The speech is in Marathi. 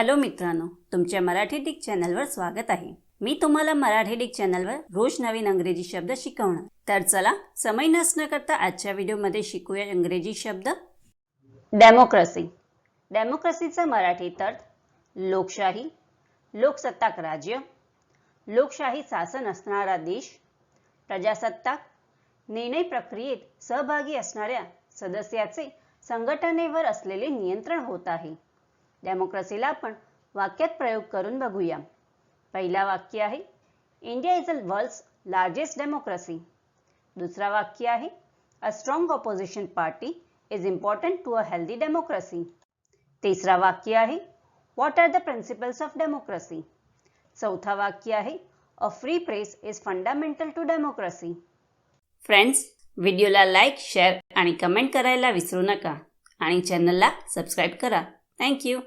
हॅलो मित्रांनो तुमच्या मराठी डिक चॅनलवर स्वागत आहे. मी तुम्हाला मराठी डिक चॅनलवर रोज नवीन इंग्रजी शब्द शिकवणार. तर चला समय नसणं करता आजच्या व्हिडिओमध्ये शिकूया इंग्रजी शब्द. डेमोक्रेसी. डेमोक्रेसीचा मराठीत अर्थ लोकशाही लोकसत्ताक राज्य लोकशाही शासन असणारा देश प्रजासत्ताक निर्णय प्रक्रियेत सहभागी असणाऱ्या सदस्याचे संघटनेवर असलेले नियंत्रण होत आहे. डेमोक्रेसीला आपण वाक्यात प्रयोग करून बघूया. पहिला वाक्य आहे India is a world's largest democracy दुसरा वाक्य आहे a strong opposition party is important to a healthy democracy तिसरा वाक्य आहे what are the principles of democracy चौथा वाक्य आहे a free press is fundamental to democracy friends व्हिडिओला लाईक शेअर आणि कमेंट करायला विसरू नका आणि चॅनलला सबस्क्राईब करा. थँक्यू